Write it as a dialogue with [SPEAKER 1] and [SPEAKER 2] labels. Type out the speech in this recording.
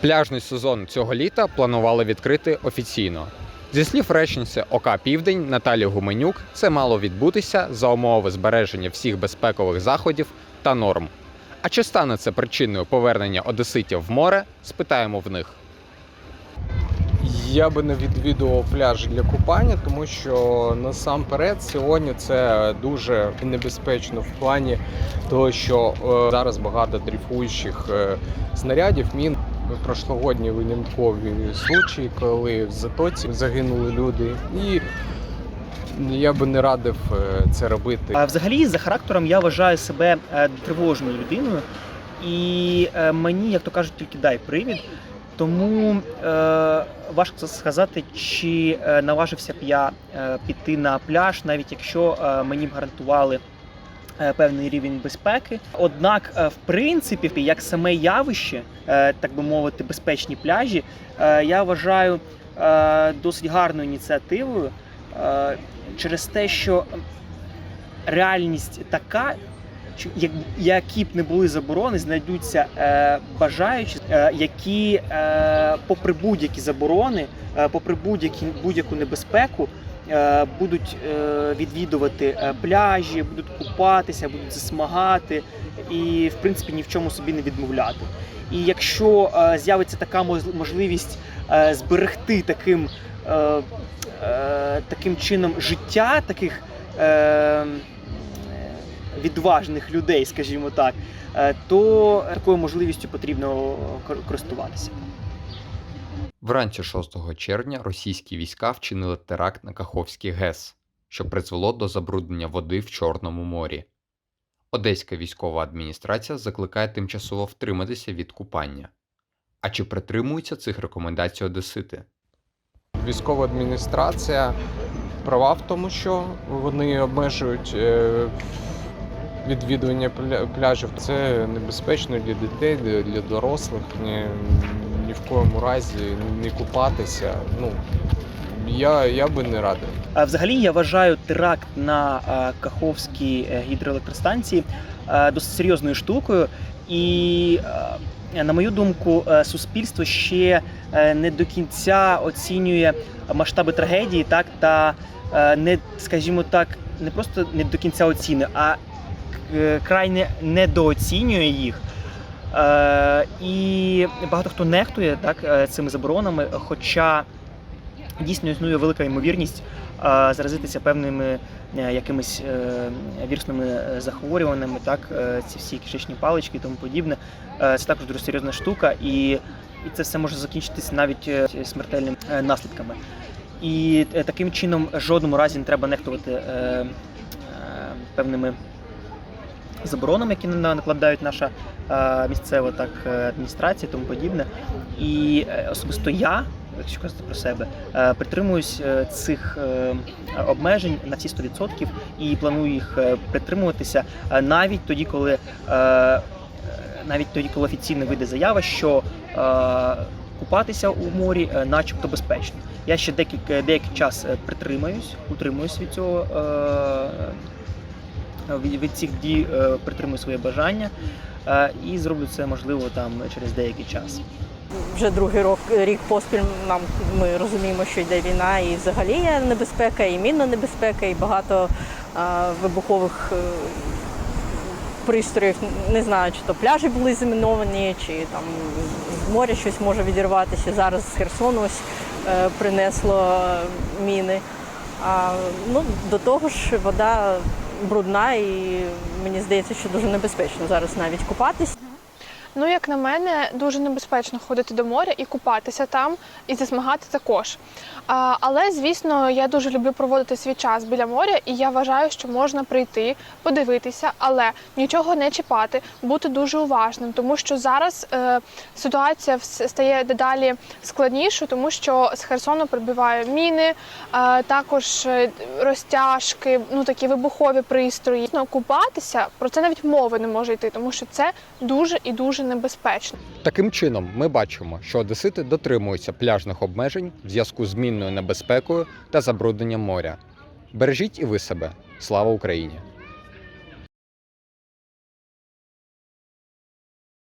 [SPEAKER 1] Пляжний сезон цього літа планували відкрити офіційно. Зі слів речниці ОК Південь Наталі Гуменюк, це мало відбутися за умови збереження всіх безпекових заходів та норм. А чи стане це причиною повернення одеситів в море? Спитаємо в них.
[SPEAKER 2] Я би не відвідував пляж для купання, тому що насамперед сьогодні це дуже небезпечно в плані того, що е, зараз багато дрейфуючих е, снарядів, мін. Прошлогодні виняткові случаї, коли в затоці загинули люди, і я би не радив е, це робити.
[SPEAKER 3] А взагалі, за характером я вважаю себе е, тривожною людиною, і е, мені, як то кажуть, тільки дай привід. Тому е, важко сказати, чи наважився б я піти на пляж, навіть якщо мені б гарантували певний рівень безпеки. Однак, е, в принципі, як саме явище, е, так би мовити, безпечні пляжі, е, я вважаю е, досить гарною ініціативою е, через те, що реальність така, як- які б не були заборони, знайдуться е, бажаючі, е, які, е, попри будь-які заборони, е, попри будь-які будь-яку небезпеку, е, будуть е, відвідувати е, пляжі, будуть купатися, будуть засмагати і, в принципі, ні в чому собі не відмовляти. І якщо е, з'явиться така мож- можливість е, зберегти таким, е, е, таким чином життя таких е, відважних людей, скажімо так, е, то такою можливістю потрібно кор- користуватися.
[SPEAKER 1] Вранці 6 червня російські війська вчинили теракт на Каховський ГЕС, що призвело до забруднення води в Чорному морі. Одеська військова адміністрація закликає тимчасово втриматися від купання. А чи притримуються цих рекомендацій одесити?
[SPEAKER 2] Військова адміністрація права в тому, що вони обмежують е, відвідування пля- пляжів. Це небезпечно для дітей, для дорослих. Ні, в коєму разі не купатися. Ну, я, я би не радив.
[SPEAKER 3] А Взагалі я вважаю теракт на Каховській е, гідроелектростанції е, досить серйозною штукою. І, е, на мою думку, суспільство ще не до кінця оцінює масштаби трагедії, так та не, скажімо так, не просто не до кінця оцінює, а крайне недооцінює їх. Е, І багато хто нехтує так, е, цими заборонами, хоча дійсно існує велика ймовірність е, заразитися певними якимись вірусними захворюваннями, так, ці всі кишечні палички і тому подібне. Це також дуже серйозна штука, і, це все може закінчитися навіть смертельними наслідками. І таким чином жодному разі не треба нехтувати певними заборонами, які на- накладають наша е, місцева так, е, адміністрація тому подібне. І е, особисто я, якщо казати про себе, притримуюсь цих обмежень на всі 100% і планую їх притримуватися навіть тоді, коли навіть тоді, коли офіційно вийде заява, що купатися у морі начебто безпечно. Я ще декілька деякий час притримаюсь, утримуюсь від цього. Е, від, цих дій е, притримую своє бажання е, і зроблю це можливо там через деякий час.
[SPEAKER 4] Вже другий рок, рік поспіль нам ми розуміємо, що йде війна, і взагалі є небезпека, і мінна небезпека, і багато а, вибухових пристроїв. Не знаю, чи то пляжі були заміновані, чи там з моря щось може відірватися. Зараз з Херсону ось е, принесло міни. А, ну, до того ж, вода брудна, і мені здається, що дуже небезпечно зараз навіть купатись.
[SPEAKER 5] Ну, як на мене, дуже небезпечно ходити до моря і купатися там, і засмагати також. А, але, звісно, я дуже люблю проводити свій час біля моря, і я вважаю, що можна прийти, подивитися, але нічого не чіпати, бути дуже уважним, тому що зараз е, ситуація стає дедалі складнішою, тому що з Херсону прибивають міни, е, також е, розтяжки, ну такі вибухові пристрої. Купатися про це навіть мови не може йти, тому що це дуже і дуже небезпечно.
[SPEAKER 1] Таким чином, ми бачимо, що одесити дотримуються пляжних обмежень в зв'язку з мінною небезпекою та забрудненням моря. Бережіть і ви себе. Слава Україні!